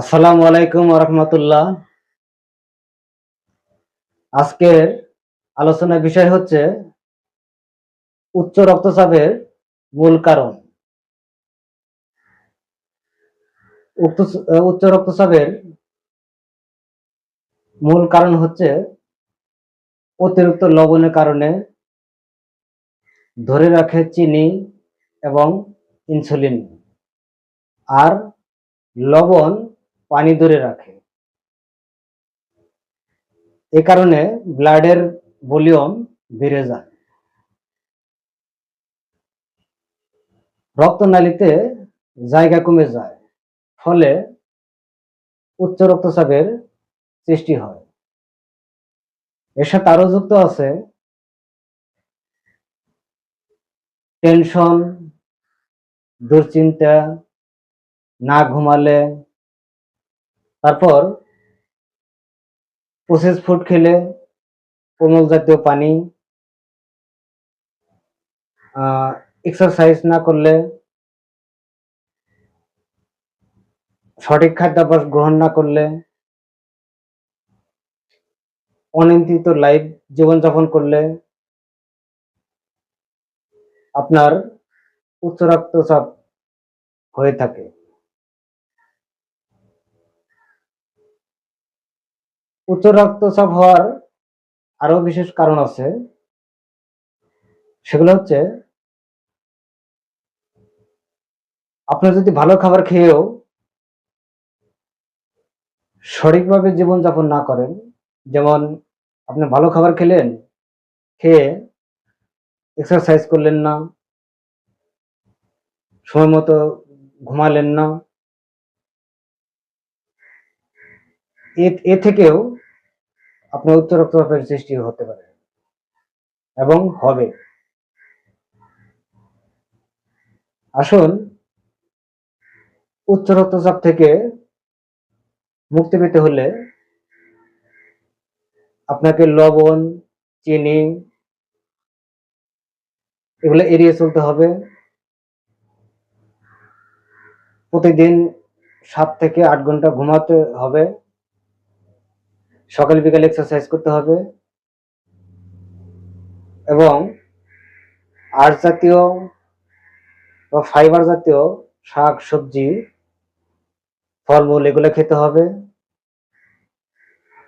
আসসালামু আলাইকুম রহমতুল্লাহ। আজকের আলোচনার বিষয় হচ্ছে উচ্চ রক্তচাপের মূল কারণ। উচ্চ রক্তচাপের মূল কারণ হচ্ছে অতিরিক্ত লবণের কারণে ধরে রাখে চিনি এবং ইনসুলিন। আর লবণ পানি ধরে রাখে। এ কারণে ব্লাডের ভলিউম বেড়ে যায়। রক্তনালীতে জায়গা কমে যায়, ফলে উচ্চ রক্তচাপের সৃষ্টি হয়। এর সাথে আরও যুক্ত আছে। টেনশন, দুশ্চিন্তা, না ঘুমালে তারপর প্রসেস ফুড খেলে কোমল জাতীয় পানি এক্সারসাইজ না করলে সঠিক খাদ্যাভ্যাস গ্রহণ না করলে অনিয়ন্ত্রিত লাইফ জীবনযাপন করলে আপনার উচ্চ রক্তচাপ হয়ে থাকে। উচ্চ রক্তচাপ হওয়ার আরও বিশেষ কারণ আছে। সেগুলো হচ্ছে আপনার যদি ভালো খাবার খেয়েও সঠিকভাবে জীবনযাপন না করেন, যেমন আপনি ভালো খাবার খেলেন, খেয়ে এক্সারসাইজ করলেন না, সময় মতো ঘুমালেন না এ- থেকেও আপনার উচ্চ রক্তচাপের সৃষ্টি হতে পারে এবং হবে। আসুন উচ্চ রক্তচাপ থেকে মুক্তি পেতে হলে আপনাকে লবণ, চিনি এগুলো এড়িয়ে চলতে হবে। প্রতিদিন সাত থেকে আট ঘণ্টা ঘুমাতে হবে। সকাল বিকাল এক্সারসাইজ করতে হবে। এবং আর জাতীয় বা ফাইবার জাতীয় শাক, সবজি, ফলমূল এগুলো খেতে হবে।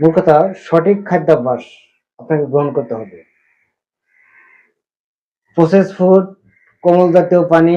মূল কথা, সঠিক খাদ্যাভ্যাস আপনাকে গ্রহণ করতে হবে। প্রসেস ফুড কোমল জাতীয় পানি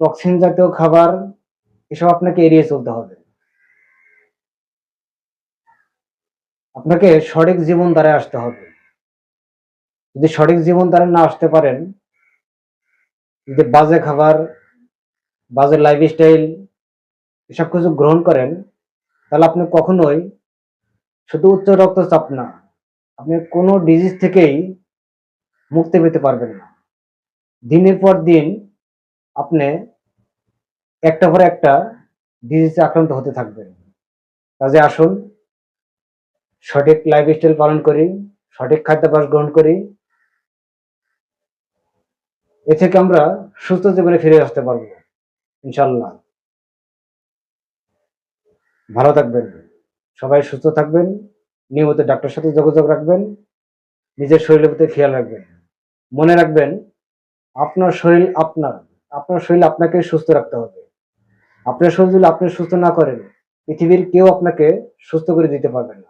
টক্সিন জাতীয় খাবার, এসব আপনাকে এড়িয়ে চলতে হবে। আপনাকে সঠিক জীবন দ্বারা আসতে হবে। যদি সঠিক জীবন দ্বারা না আসতে পারেন, যদি বাজে খাবার, বাজে লাইফস্টাইল এসব কিছু গ্রহণ করেন, তাহলে আপনি কখনোই শুধু উচ্চ রক্তচাপ না, আপনি কোনো ডিজিজ থেকেই মুক্তি পেতে পারবেন না। দিনের পর দিন আপনি একটা পর একটা ডিজিজে আক্রান্ত হতে থাকবেন। কাজে আসুন সঠিক লাইফস্টাইল পালন করি, সঠিক খাদ্যাভ্যাস গ্রহণ করি, এ থেকে আমরা সুস্থ জীবনে ফিরে আসতে পারব ইনশাল্লাহ ভালো থাকবেন, সবাই সুস্থ থাকবেন, নিয়মিত ডাক্তার সাথে যোগাযোগ রাখবেন, নিজের শরীরের প্রতি খেয়াল রাখবেন। মনে রাখবেন, আপনার শরীর আপনার আপনার শরীর আপনাকে সুস্থ রাখতে হবে। আপনার শরীর যদি আপনি সুস্থ না করেন, পৃথিবীর কেউ আপনাকে সুস্থ করে দিতে পারবে না।